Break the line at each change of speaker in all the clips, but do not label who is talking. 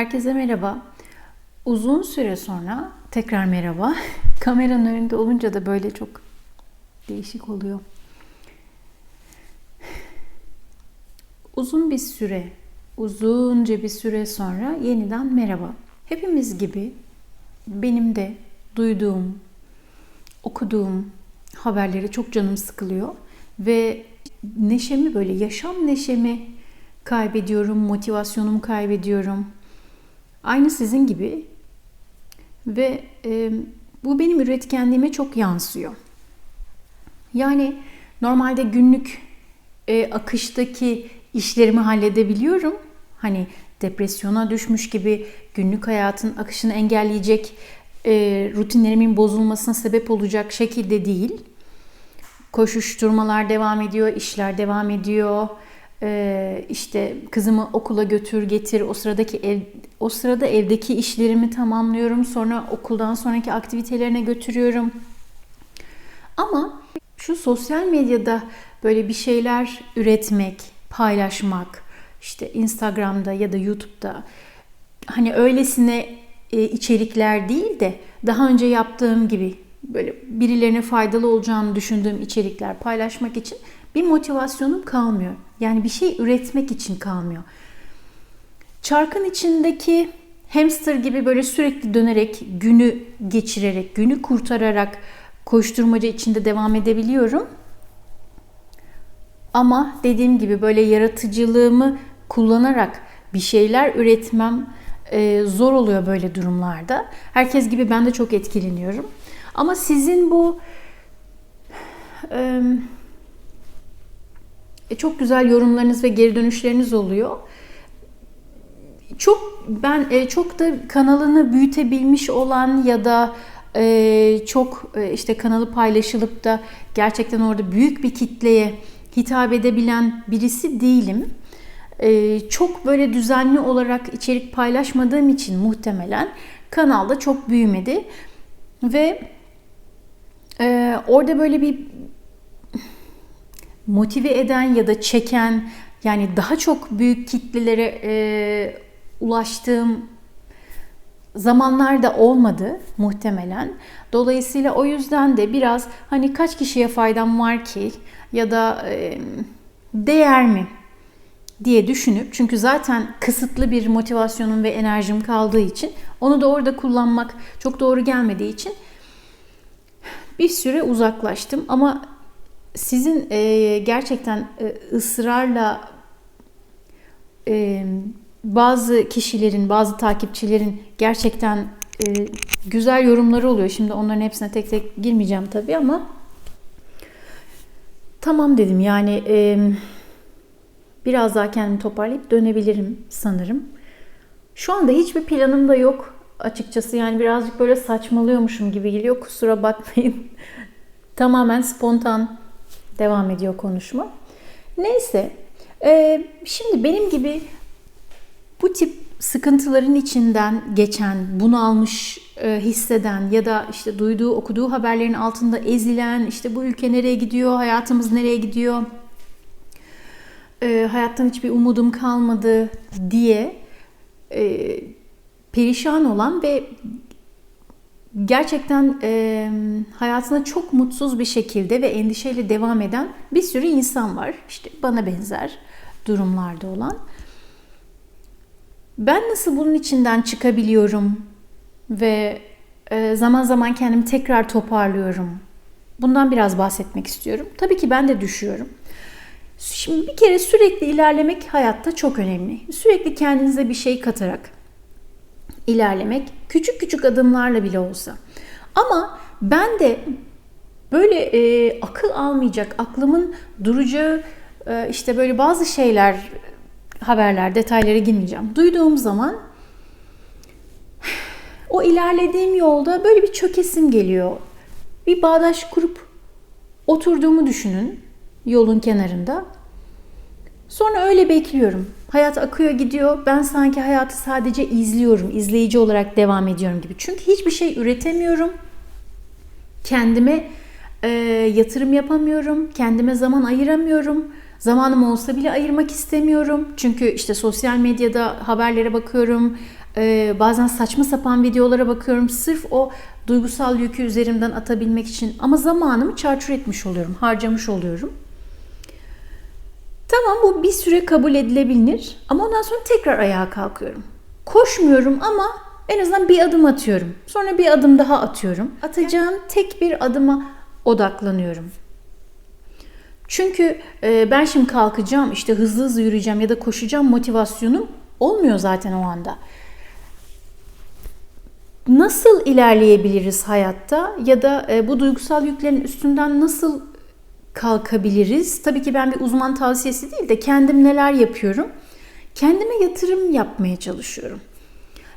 Herkese merhaba. Uzun süre sonra tekrar merhaba. Kameranın önünde olunca da böyle çok değişik oluyor. Uzun bir süre, uzunca bir süre sonra yeniden merhaba. Hepimiz gibi benim de duyduğum, okuduğum haberlere çok canım sıkılıyor ve neşemi böyle yaşam neşemi kaybediyorum, motivasyonumu kaybediyorum. Aynı sizin gibi ve e, bu benim üretkenliğime çok yansıyor. Yani normalde günlük e, akıştaki işlerimi halledebiliyorum. Hani depresyona düşmüş gibi günlük hayatın akışını engelleyecek, e, rutinlerimin bozulmasına sebep olacak şekilde değil. Koşuşturmalar devam ediyor, işler devam ediyor. Ee, işte kızımı okula götür getir o sıradaki ev o sırada evdeki işlerimi tamamlıyorum sonra okuldan sonraki aktivitelerine götürüyorum ama şu sosyal medyada böyle bir şeyler üretmek paylaşmak işte Instagram'da ya da YouTube'da hani öylesine e, içerikler değil de daha önce yaptığım gibi böyle birilerine faydalı olacağını düşündüğüm içerikler paylaşmak için bir motivasyonum kalmıyor. Yani bir şey üretmek için kalmıyor. Çarkın içindeki hamster gibi böyle sürekli dönerek, günü geçirerek, günü kurtararak koşturmaca içinde devam edebiliyorum. Ama dediğim gibi böyle yaratıcılığımı kullanarak bir şeyler üretmem e, zor oluyor böyle durumlarda. Herkes gibi ben de çok etkileniyorum. Ama sizin bu e, çok güzel yorumlarınız ve geri dönüşleriniz oluyor. Çok ben e, çok da kanalını büyütebilmiş olan ya da e, çok e, işte kanalı paylaşılıp da gerçekten orada büyük bir kitleye hitap edebilen birisi değilim. Çok böyle düzenli olarak içerik paylaşmadığım için muhtemelen kanalda çok büyümedi ve orada böyle bir motive eden ya da çeken yani daha çok büyük kitlelere e, ulaştığım zamanlar da olmadı muhtemelen. Dolayısıyla o yüzden de biraz hani kaç kişiye faydam var ki ya da e, değer mi diye düşünüp çünkü zaten kısıtlı bir motivasyonum ve enerjim kaldığı için onu da orada kullanmak çok doğru gelmediği için bir süre uzaklaştım ama sizin e, gerçekten e, ısrarla e, bazı kişilerin, bazı takipçilerin gerçekten e, güzel yorumları oluyor. Şimdi onların hepsine tek tek girmeyeceğim tabii ama tamam dedim yani e, biraz daha kendimi toparlayıp dönebilirim sanırım. Şu anda hiçbir planım da yok açıkçası yani birazcık böyle saçmalıyormuşum gibi geliyor kusura bakmayın. Tamamen spontan devam ediyor konuşma. Neyse, e, şimdi benim gibi bu tip sıkıntıların içinden geçen, bunu almış e, hisseden ya da işte duyduğu, okuduğu haberlerin altında ezilen, işte bu ülke nereye gidiyor, hayatımız nereye gidiyor, e, hayattan hiçbir umudum kalmadı diye e, perişan olan ve gerçekten e, hayatına çok mutsuz bir şekilde ve endişeyle devam eden bir sürü insan var. İşte bana benzer durumlarda olan. Ben nasıl bunun içinden çıkabiliyorum ve e, zaman zaman kendimi tekrar toparlıyorum. Bundan biraz bahsetmek istiyorum. Tabii ki ben de düşüyorum. Şimdi bir kere sürekli ilerlemek hayatta çok önemli. Sürekli kendinize bir şey katarak ilerlemek küçük küçük adımlarla bile olsa. Ama ben de böyle e, akıl almayacak, aklımın duracağı e, işte böyle bazı şeyler, haberler, detaylara girmeyeceğim. Duyduğum zaman o ilerlediğim yolda böyle bir çökesim geliyor. Bir bağdaş kurup oturduğumu düşünün yolun kenarında. Sonra öyle bekliyorum. Hayat akıyor gidiyor. Ben sanki hayatı sadece izliyorum, izleyici olarak devam ediyorum gibi. Çünkü hiçbir şey üretemiyorum. Kendime e, yatırım yapamıyorum. Kendime zaman ayıramıyorum. Zamanım olsa bile ayırmak istemiyorum. Çünkü işte sosyal medyada haberlere bakıyorum. Ee, bazen saçma sapan videolara bakıyorum. Sırf o duygusal yükü üzerimden atabilmek için. Ama zamanımı çarçur etmiş oluyorum. Harcamış oluyorum. Tamam bu bir süre kabul edilebilir. Ama ondan sonra tekrar ayağa kalkıyorum. Koşmuyorum ama en azından bir adım atıyorum. Sonra bir adım daha atıyorum. Atacağım tek bir adıma odaklanıyorum. Çünkü e, ben şimdi kalkacağım, işte hızlı hızlı yürüyeceğim ya da koşacağım motivasyonum olmuyor zaten o anda. Nasıl ilerleyebiliriz hayatta ya da e, bu duygusal yüklerin üstünden nasıl kalkabiliriz? Tabii ki ben bir uzman tavsiyesi değil de kendim neler yapıyorum? Kendime yatırım yapmaya çalışıyorum.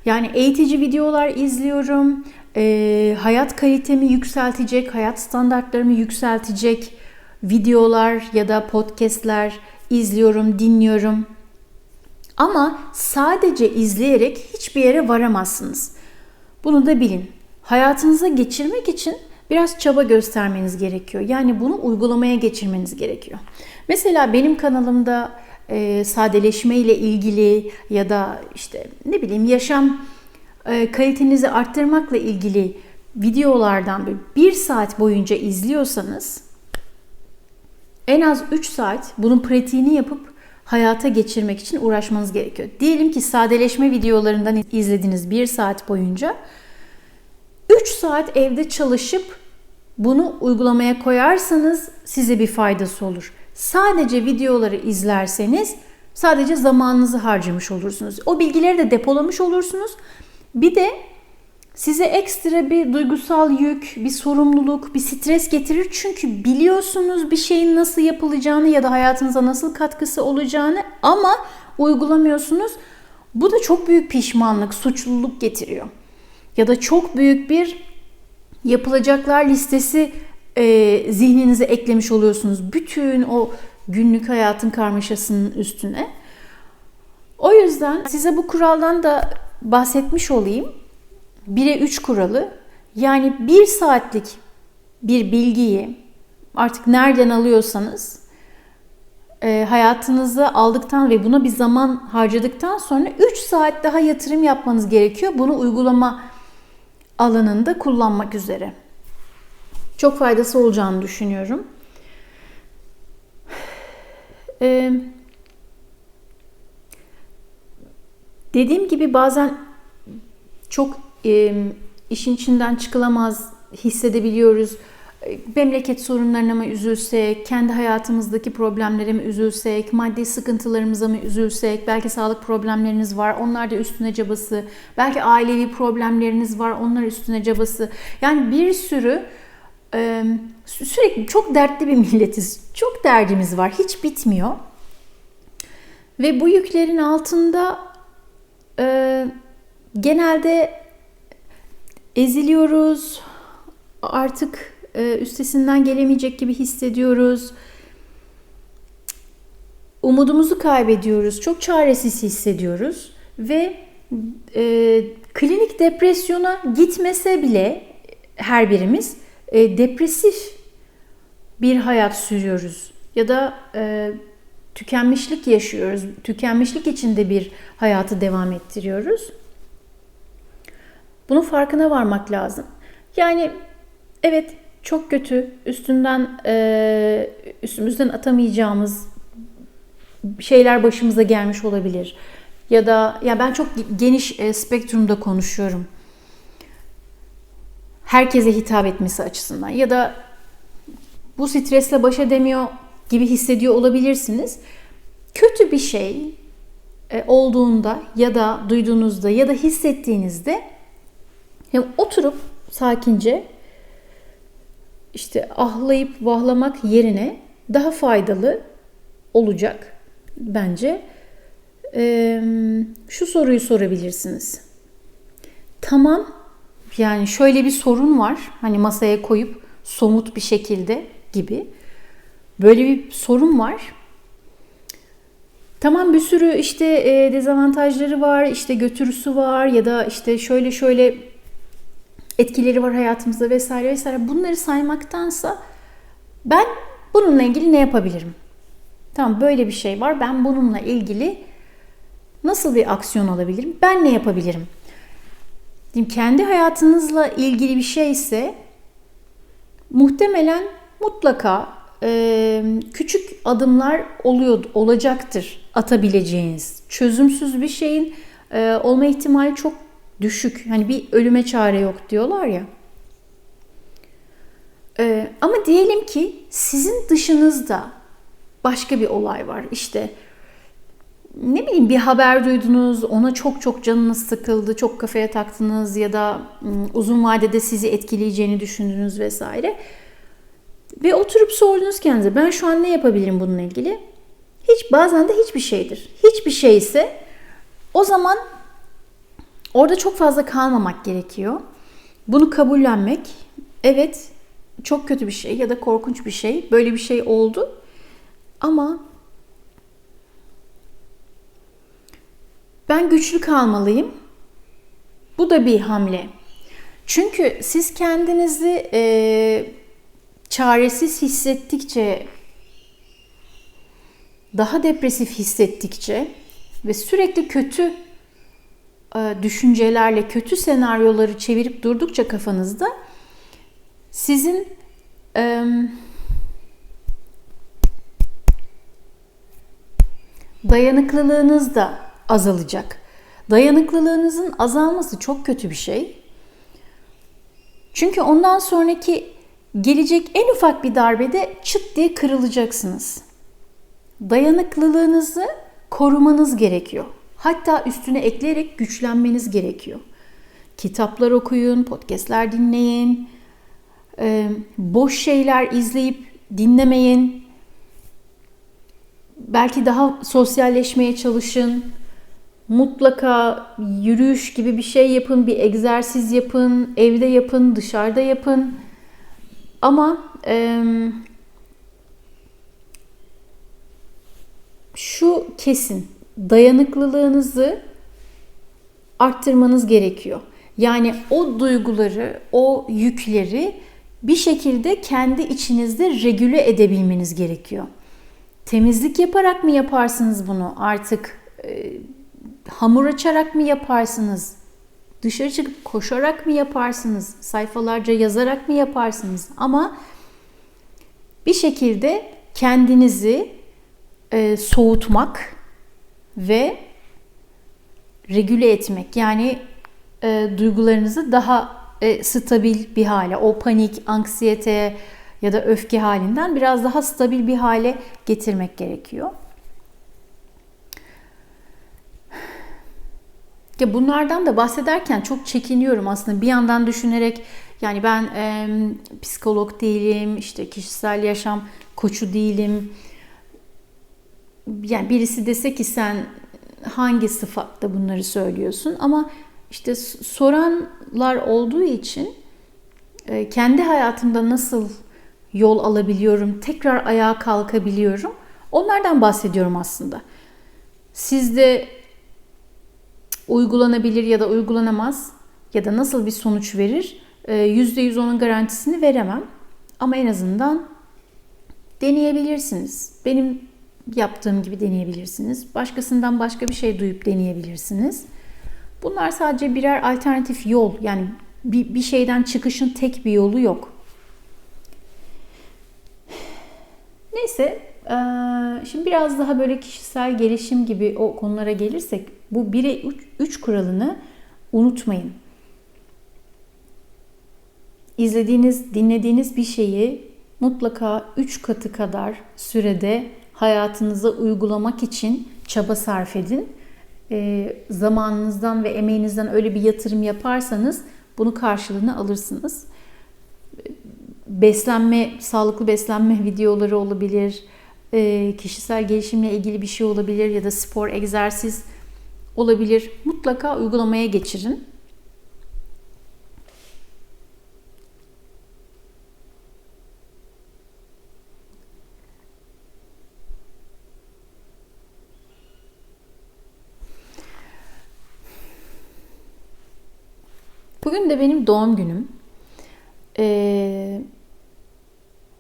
Yani eğitici videolar izliyorum, e, hayat kalitemi yükseltecek, hayat standartlarımı yükseltecek videolar ya da podcastler izliyorum, dinliyorum. Ama sadece izleyerek hiçbir yere varamazsınız. Bunu da bilin. Hayatınıza geçirmek için biraz çaba göstermeniz gerekiyor. Yani bunu uygulamaya geçirmeniz gerekiyor. Mesela benim kanalımda e, sadeleşme ile ilgili ya da işte ne bileyim yaşam e, kalitenizi arttırmakla ilgili videolardan bir saat boyunca izliyorsanız en az 3 saat bunun pratiğini yapıp hayata geçirmek için uğraşmanız gerekiyor. Diyelim ki sadeleşme videolarından izlediniz 1 saat boyunca. 3 saat evde çalışıp bunu uygulamaya koyarsanız size bir faydası olur. Sadece videoları izlerseniz sadece zamanınızı harcamış olursunuz. O bilgileri de depolamış olursunuz. Bir de size ekstra bir duygusal yük, bir sorumluluk, bir stres getirir. Çünkü biliyorsunuz bir şeyin nasıl yapılacağını ya da hayatınıza nasıl katkısı olacağını ama uygulamıyorsunuz. Bu da çok büyük pişmanlık, suçluluk getiriyor. Ya da çok büyük bir yapılacaklar listesi e, zihninize eklemiş oluyorsunuz. Bütün o günlük hayatın karmaşasının üstüne. O yüzden size bu kuraldan da bahsetmiş olayım. 1'e 3 kuralı. Yani 1 saatlik bir bilgiyi artık nereden alıyorsanız e, hayatınıza aldıktan ve buna bir zaman harcadıktan sonra 3 saat daha yatırım yapmanız gerekiyor. Bunu uygulama alanında kullanmak üzere. Çok faydası olacağını düşünüyorum. Ee, dediğim gibi bazen çok e, işin içinden çıkılamaz hissedebiliyoruz. Memleket sorunlarına mı üzülsek, kendi hayatımızdaki problemlere mi üzülsek, maddi sıkıntılarımıza mı üzülsek, belki sağlık problemleriniz var, onlar da üstüne cabası, belki ailevi problemleriniz var, onlar üstüne cabası. Yani bir sürü sürekli çok dertli bir milletiz. Çok derdimiz var, hiç bitmiyor. Ve bu yüklerin altında genelde eziliyoruz. Artık üstesinden gelemeyecek gibi hissediyoruz. Umudumuzu kaybediyoruz. Çok çaresiz hissediyoruz ve e, klinik depresyona gitmese bile her birimiz e, depresif bir hayat sürüyoruz ya da e, tükenmişlik yaşıyoruz. Tükenmişlik içinde bir hayatı devam ettiriyoruz. Bunun farkına varmak lazım. Yani evet çok kötü, üstünden e, üstümüzden atamayacağımız şeyler başımıza gelmiş olabilir. Ya da ya ben çok geniş e, spektrumda konuşuyorum. Herkese hitap etmesi açısından ya da bu stresle baş edemiyor gibi hissediyor olabilirsiniz. Kötü bir şey e, olduğunda ya da duyduğunuzda ya da hissettiğinizde hem oturup sakince işte ahlayıp vahlamak yerine daha faydalı olacak bence. Ee, şu soruyu sorabilirsiniz. Tamam yani şöyle bir sorun var. Hani masaya koyup somut bir şekilde gibi. Böyle bir sorun var. Tamam bir sürü işte e, dezavantajları var, işte götürüsü var ya da işte şöyle şöyle etkileri var hayatımızda vesaire vesaire. Bunları saymaktansa ben bununla ilgili ne yapabilirim? Tamam böyle bir şey var. Ben bununla ilgili nasıl bir aksiyon alabilirim? Ben ne yapabilirim? Diyeyim, kendi hayatınızla ilgili bir şey ise muhtemelen mutlaka e, küçük adımlar oluyor olacaktır atabileceğiniz. Çözümsüz bir şeyin e, olma ihtimali çok düşük. Hani bir ölüme çare yok diyorlar ya. E, ama diyelim ki sizin dışınızda başka bir olay var. İşte ne bileyim bir haber duydunuz, ona çok çok canınız sıkıldı, çok kafaya taktınız ya da uzun vadede sizi etkileyeceğini düşündünüz vesaire. Ve oturup sordunuz kendinize ben şu an ne yapabilirim bununla ilgili? Hiç bazen de hiçbir şeydir. Hiçbir şey ise o zaman orada çok fazla kalmamak gerekiyor. Bunu kabullenmek evet çok kötü bir şey ya da korkunç bir şey. Böyle bir şey oldu. Ama ben güçlü kalmalıyım. Bu da bir hamle. Çünkü siz kendinizi e, çaresiz hissettikçe, daha depresif hissettikçe ve sürekli kötü düşüncelerle, kötü senaryoları çevirip durdukça kafanızda sizin e, dayanıklılığınız da azalacak. Dayanıklılığınızın azalması çok kötü bir şey. Çünkü ondan sonraki gelecek en ufak bir darbede çıt diye kırılacaksınız. Dayanıklılığınızı korumanız gerekiyor. Hatta üstüne ekleyerek güçlenmeniz gerekiyor. Kitaplar okuyun, podcastler dinleyin, boş şeyler izleyip dinlemeyin. Belki daha sosyalleşmeye çalışın. Mutlaka yürüyüş gibi bir şey yapın, bir egzersiz yapın, evde yapın, dışarıda yapın. Ama e, şu kesin, dayanıklılığınızı arttırmanız gerekiyor. Yani o duyguları, o yükleri bir şekilde kendi içinizde regüle edebilmeniz gerekiyor. Temizlik yaparak mı yaparsınız bunu? Artık e, hamur açarak mı yaparsınız? Dışarı çıkıp koşarak mı yaparsınız? Sayfalarca yazarak mı yaparsınız? Ama bir şekilde kendinizi e, soğutmak ve regüle etmek yani e, duygularınızı daha e, stabil bir hale, o panik, anksiyete ya da öfke halinden biraz daha stabil bir hale getirmek gerekiyor. Ya bunlardan da bahsederken çok çekiniyorum aslında. Bir yandan düşünerek yani ben e, psikolog değilim, işte kişisel yaşam koçu değilim. Yani birisi dese ki sen hangi sıfatla bunları söylüyorsun ama işte soranlar olduğu için e, kendi hayatımda nasıl yol alabiliyorum, tekrar ayağa kalkabiliyorum. Onlardan bahsediyorum aslında. Sizde uygulanabilir ya da uygulanamaz ya da nasıl bir sonuç verir %100 e, onun garantisini veremem. Ama en azından deneyebilirsiniz. Benim yaptığım gibi deneyebilirsiniz. Başkasından başka bir şey duyup deneyebilirsiniz. Bunlar sadece birer alternatif yol. Yani bir, bir şeyden çıkışın tek bir yolu yok. Neyse, şimdi biraz daha böyle kişisel gelişim gibi o konulara gelirsek bu 1'e 3 kuralını unutmayın. İzlediğiniz, dinlediğiniz bir şeyi mutlaka 3 katı kadar sürede hayatınıza uygulamak için çaba sarf edin. E, zamanınızdan ve emeğinizden öyle bir yatırım yaparsanız bunu karşılığını alırsınız. Beslenme, sağlıklı beslenme videoları olabilir, e, kişisel gelişimle ilgili bir şey olabilir ya da spor, egzersiz olabilir. Mutlaka uygulamaya geçirin. Bugün de benim doğum günüm. Ee,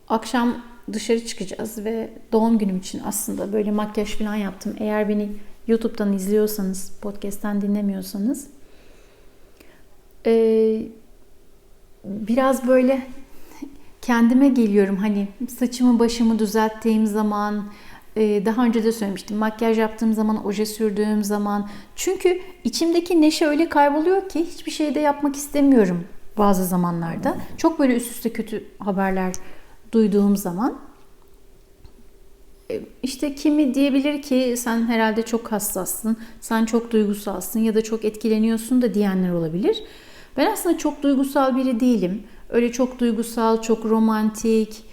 akşam dışarı çıkacağız ve doğum günüm için aslında böyle makyaj falan yaptım. Eğer beni YouTube'dan izliyorsanız, podcast'ten dinlemiyorsanız ee, biraz böyle kendime geliyorum. Hani saçımı başımı düzelttiğim zaman, daha önce de söylemiştim. Makyaj yaptığım zaman, oje sürdüğüm zaman. Çünkü içimdeki neşe öyle kayboluyor ki hiçbir şey de yapmak istemiyorum bazı zamanlarda. Çok böyle üst üste kötü haberler duyduğum zaman. E, işte kimi diyebilir ki sen herhalde çok hassassın, sen çok duygusalsın ya da çok etkileniyorsun da diyenler olabilir. Ben aslında çok duygusal biri değilim. Öyle çok duygusal, çok romantik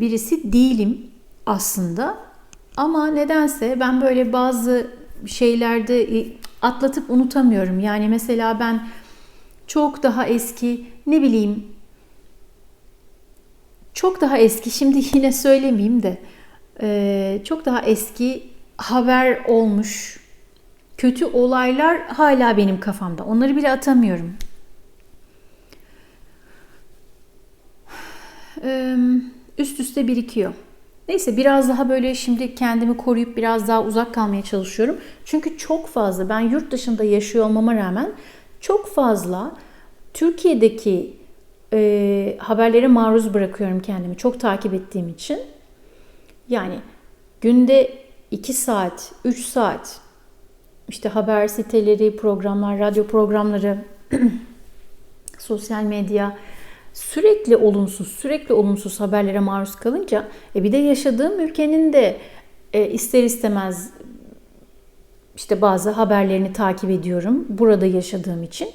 birisi değilim aslında. Ama nedense ben böyle bazı şeylerde e, atlatıp unutamıyorum. Yani mesela ben çok daha eski ne bileyim çok daha eski şimdi yine söylemeyeyim de e, çok daha eski haber olmuş kötü olaylar hala benim kafamda. Onları bile atamıyorum. Üst üste birikiyor. Neyse biraz daha böyle şimdi kendimi koruyup biraz daha uzak kalmaya çalışıyorum. Çünkü çok fazla ben yurt dışında yaşıyor olmama rağmen çok fazla Türkiye'deki e, haberlere maruz bırakıyorum kendimi. Çok takip ettiğim için. Yani günde 2 saat, 3 saat işte haber siteleri, programlar, radyo programları, sosyal medya sürekli olumsuz, sürekli olumsuz haberlere maruz kalınca e bir de yaşadığım ülkenin de e, ister istemez işte bazı haberlerini takip ediyorum burada yaşadığım için.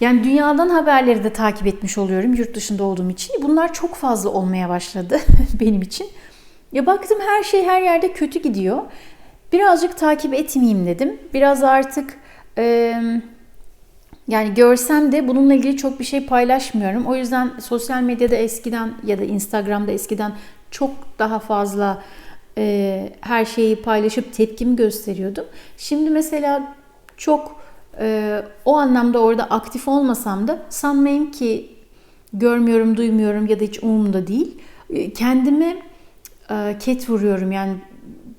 Yani dünyadan haberleri de takip etmiş oluyorum yurt dışında olduğum için. Bunlar çok fazla olmaya başladı benim için. Ya baktım her şey her yerde kötü gidiyor. Birazcık takip etmeyeyim dedim. Biraz artık e, yani görsem de bununla ilgili çok bir şey paylaşmıyorum. O yüzden sosyal medyada eskiden ya da Instagram'da eskiden çok daha fazla e, her şeyi paylaşıp tepkimi gösteriyordum. Şimdi mesela çok e, o anlamda orada aktif olmasam da sanmayın ki görmüyorum, duymuyorum ya da hiç umurumda değil. E, kendime e, ket vuruyorum yani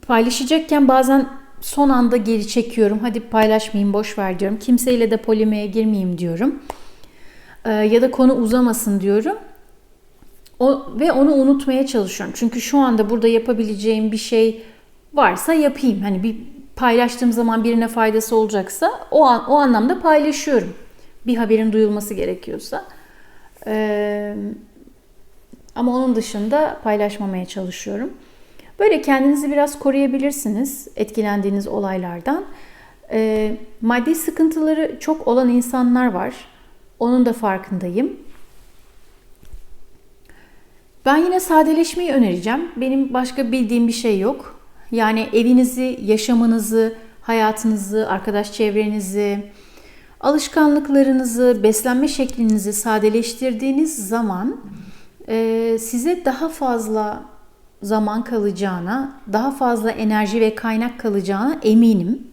paylaşacakken bazen son anda geri çekiyorum. Hadi paylaşmayayım, boş ver diyorum. Kimseyle de polemeye girmeyeyim diyorum. Ee, ya da konu uzamasın diyorum. O, ve onu unutmaya çalışıyorum. Çünkü şu anda burada yapabileceğim bir şey varsa yapayım. Hani bir paylaştığım zaman birine faydası olacaksa o an, o anlamda paylaşıyorum. Bir haberin duyulması gerekiyorsa. Ee, ama onun dışında paylaşmamaya çalışıyorum. Böyle kendinizi biraz koruyabilirsiniz etkilendiğiniz olaylardan. E, maddi sıkıntıları çok olan insanlar var. Onun da farkındayım. Ben yine sadeleşmeyi önereceğim. Benim başka bildiğim bir şey yok. Yani evinizi, yaşamınızı, hayatınızı, arkadaş çevrenizi, alışkanlıklarınızı, beslenme şeklinizi sadeleştirdiğiniz zaman e, size daha fazla zaman kalacağına, daha fazla enerji ve kaynak kalacağına eminim.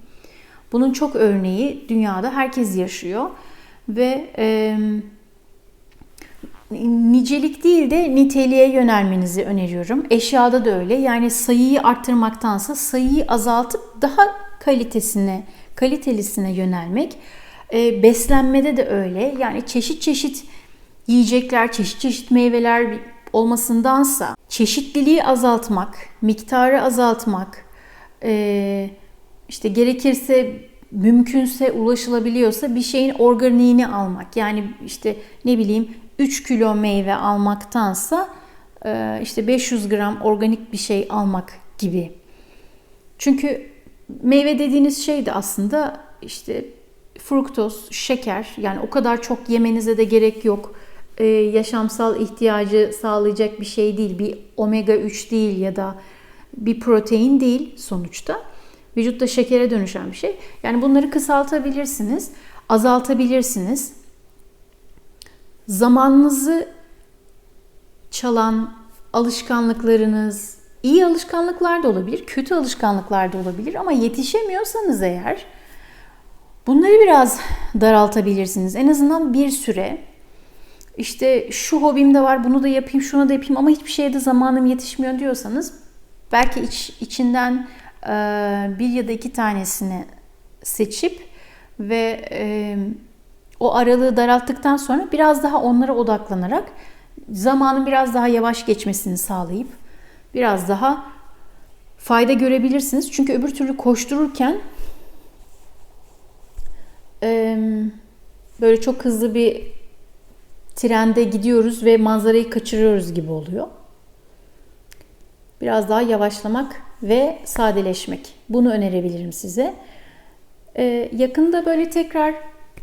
Bunun çok örneği dünyada herkes yaşıyor ve e, nicelik değil de niteliğe yönelmenizi öneriyorum. Eşyada da öyle. Yani sayıyı arttırmaktansa sayıyı azaltıp daha kalitesine, kalitelisine yönelmek. E, beslenmede de öyle. Yani çeşit çeşit yiyecekler, çeşit çeşit meyveler olmasındansa çeşitliliği azaltmak, miktarı azaltmak, e, işte gerekirse mümkünse ulaşılabiliyorsa bir şeyin organiğini almak. Yani işte ne bileyim 3 kilo meyve almaktansa e, işte 500 gram organik bir şey almak gibi. Çünkü meyve dediğiniz şey de aslında işte fruktoz, şeker. Yani o kadar çok yemenize de gerek yok e, yaşamsal ihtiyacı sağlayacak bir şey değil. Bir omega 3 değil ya da bir protein değil sonuçta. Vücutta şekere dönüşen bir şey. Yani bunları kısaltabilirsiniz, azaltabilirsiniz. Zamanınızı çalan alışkanlıklarınız, iyi alışkanlıklar da olabilir, kötü alışkanlıklar da olabilir ama yetişemiyorsanız eğer bunları biraz daraltabilirsiniz. En azından bir süre işte şu hobim de var bunu da yapayım şunu da yapayım ama hiçbir şeye de zamanım yetişmiyor diyorsanız belki iç, içinden e, bir ya da iki tanesini seçip ve e, o aralığı daralttıktan sonra biraz daha onlara odaklanarak zamanın biraz daha yavaş geçmesini sağlayıp biraz daha fayda görebilirsiniz. Çünkü öbür türlü koştururken e, böyle çok hızlı bir trende gidiyoruz ve manzarayı kaçırıyoruz gibi oluyor. Biraz daha yavaşlamak ve sadeleşmek. Bunu önerebilirim size. Ee, yakında böyle tekrar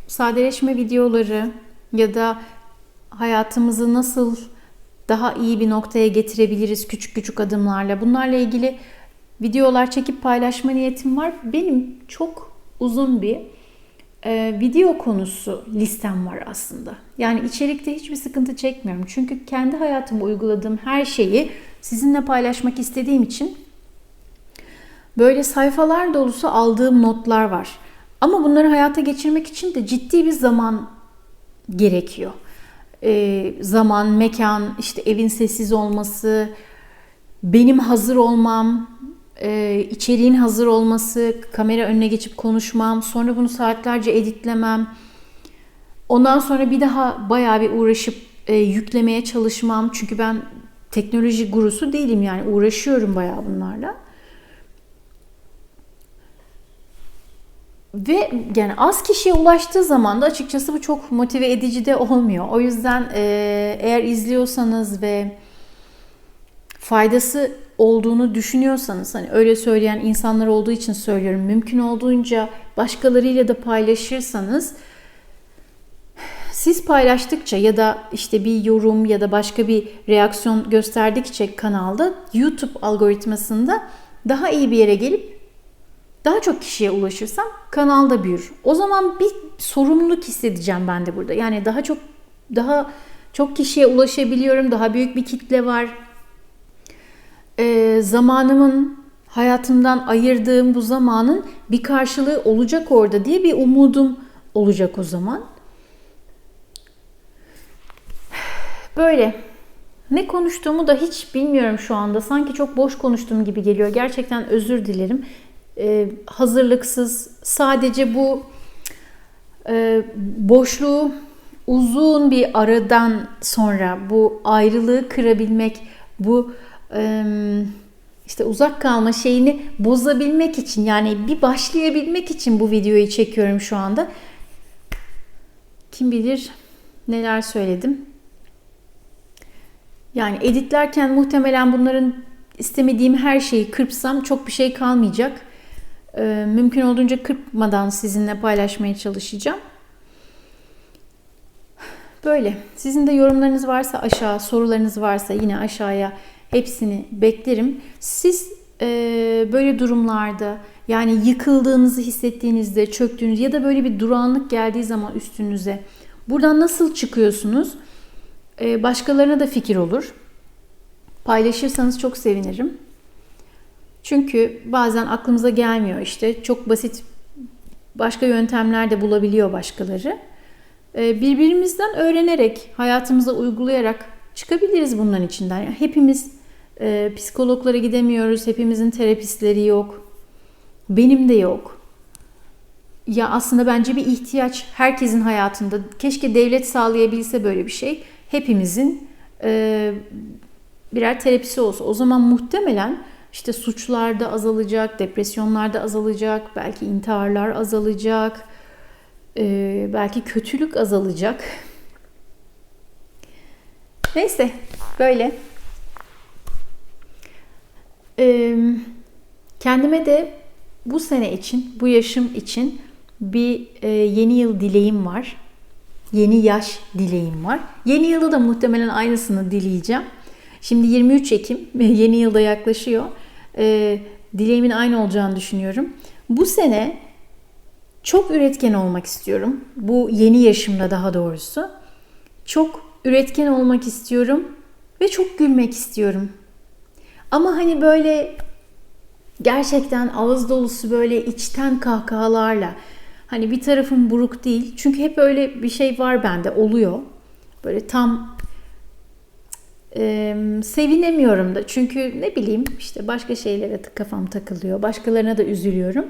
sadeleşme videoları ya da hayatımızı nasıl daha iyi bir noktaya getirebiliriz küçük küçük adımlarla. Bunlarla ilgili videolar çekip paylaşma niyetim var. Benim çok uzun bir e, video konusu listem var aslında. Yani içerikte hiçbir sıkıntı çekmiyorum. Çünkü kendi hayatıma uyguladığım her şeyi sizinle paylaşmak istediğim için böyle sayfalar dolusu aldığım notlar var. Ama bunları hayata geçirmek için de ciddi bir zaman gerekiyor. E, zaman, mekan, işte evin sessiz olması, benim hazır olmam, e, içeriğin hazır olması, kamera önüne geçip konuşmam, sonra bunu saatlerce editlemem. Ondan sonra bir daha bayağı bir uğraşıp e, yüklemeye çalışmam. Çünkü ben teknoloji gurusu değilim yani uğraşıyorum bayağı bunlarla. Ve yani az kişiye ulaştığı zaman da açıkçası bu çok motive edici de olmuyor. O yüzden e, eğer izliyorsanız ve faydası olduğunu düşünüyorsanız hani öyle söyleyen insanlar olduğu için söylüyorum. Mümkün olduğunca başkalarıyla da paylaşırsanız siz paylaştıkça ya da işte bir yorum ya da başka bir reaksiyon gösterdikçe kanalda YouTube algoritmasında daha iyi bir yere gelip daha çok kişiye ulaşırsam kanalda büyür. O zaman bir sorumluluk hissedeceğim ben de burada. Yani daha çok daha çok kişiye ulaşabiliyorum. Daha büyük bir kitle var. Ee, zamanımın hayatımdan ayırdığım bu zamanın bir karşılığı olacak orada diye bir umudum olacak o zaman. Böyle. Ne konuştuğumu da hiç bilmiyorum şu anda. Sanki çok boş konuştuğum gibi geliyor. Gerçekten özür dilerim. Ee, hazırlıksız sadece bu e, boşluğu uzun bir aradan sonra bu ayrılığı kırabilmek, bu e, işte uzak kalma şeyini bozabilmek için yani bir başlayabilmek için bu videoyu çekiyorum şu anda. Kim bilir neler söyledim. Yani editlerken muhtemelen bunların istemediğim her şeyi kırpsam çok bir şey kalmayacak. Mümkün olduğunca kırpmadan sizinle paylaşmaya çalışacağım. Böyle. Sizin de yorumlarınız varsa aşağı, sorularınız varsa yine aşağıya hepsini beklerim. Siz e, böyle durumlarda yani yıkıldığınızı hissettiğinizde, çöktüğünüz ya da böyle bir durağanlık geldiği zaman üstünüze buradan nasıl çıkıyorsunuz? E, başkalarına da fikir olur. Paylaşırsanız çok sevinirim. Çünkü bazen aklımıza gelmiyor işte. Çok basit başka yöntemler de bulabiliyor başkaları. Ee, birbirimizden öğrenerek, hayatımıza uygulayarak çıkabiliriz bunların içinden. Yani hepimiz e, psikologlara gidemiyoruz. Hepimizin terapistleri yok. Benim de yok. Ya aslında bence bir ihtiyaç herkesin hayatında. Keşke devlet sağlayabilse böyle bir şey. Hepimizin e, birer terapisi olsa. O zaman muhtemelen işte suçlar da azalacak, depresyonlar da azalacak, belki intiharlar azalacak, e, belki kötülük azalacak. Neyse böyle. E, kendime de bu sene için, bu yaşım için bir e, yeni yıl dileğim var. Yeni yaş dileğim var. Yeni yılda da muhtemelen aynısını dileyeceğim. Şimdi 23 Ekim yeni yılda yaklaşıyor e, dileğimin aynı olacağını düşünüyorum. Bu sene çok üretken olmak istiyorum. Bu yeni yaşımda daha doğrusu. Çok üretken olmak istiyorum ve çok gülmek istiyorum. Ama hani böyle gerçekten ağız dolusu böyle içten kahkahalarla hani bir tarafım buruk değil. Çünkü hep öyle bir şey var bende oluyor. Böyle tam e, sevinemiyorum da. Çünkü ne bileyim işte başka şeylere kafam takılıyor. Başkalarına da üzülüyorum.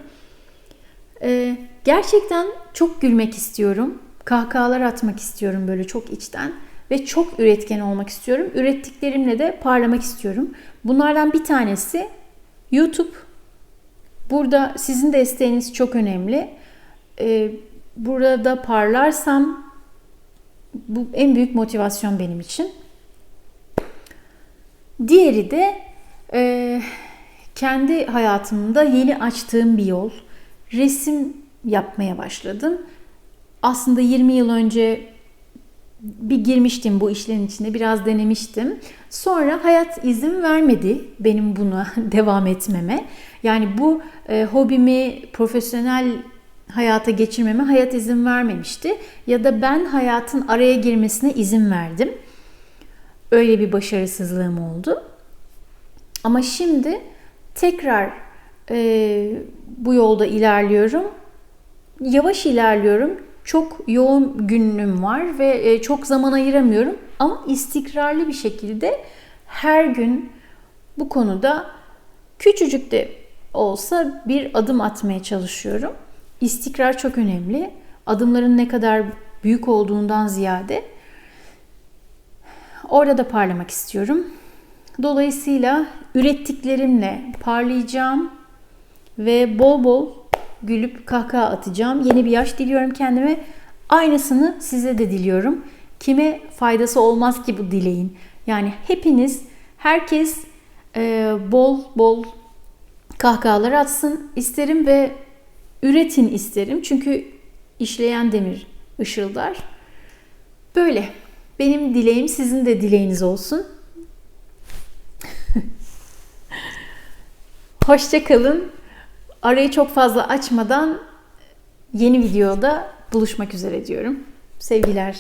E, gerçekten çok gülmek istiyorum. Kahkahalar atmak istiyorum böyle çok içten. Ve çok üretken olmak istiyorum. Ürettiklerimle de parlamak istiyorum. Bunlardan bir tanesi YouTube. Burada sizin desteğiniz çok önemli. Ee, burada parlarsam bu en büyük motivasyon benim için. Diğeri de e, kendi hayatımda yeni açtığım bir yol. Resim yapmaya başladım. Aslında 20 yıl önce bir girmiştim bu işlerin içine, biraz denemiştim. Sonra hayat izin vermedi benim buna devam etmeme. Yani bu e, hobimi profesyonel hayata geçirmeme hayat izin vermemişti. Ya da ben hayatın araya girmesine izin verdim. Öyle bir başarısızlığım oldu. Ama şimdi tekrar e, bu yolda ilerliyorum. Yavaş ilerliyorum. Çok yoğun günüm var ve e, çok zaman ayıramıyorum. Ama istikrarlı bir şekilde her gün bu konuda küçücük de olsa bir adım atmaya çalışıyorum. İstikrar çok önemli. Adımların ne kadar büyük olduğundan ziyade orada da parlamak istiyorum. Dolayısıyla ürettiklerimle parlayacağım ve bol bol gülüp kahkaha atacağım. Yeni bir yaş diliyorum kendime. Aynısını size de diliyorum. Kime faydası olmaz ki bu dileğin? Yani hepiniz, herkes e, bol bol kahkahalar atsın isterim ve üretin isterim. Çünkü işleyen demir ışıldar. Böyle. Benim dileğim sizin de dileğiniz olsun. Hoşçakalın. Arayı çok fazla açmadan yeni videoda buluşmak üzere diyorum. Sevgiler.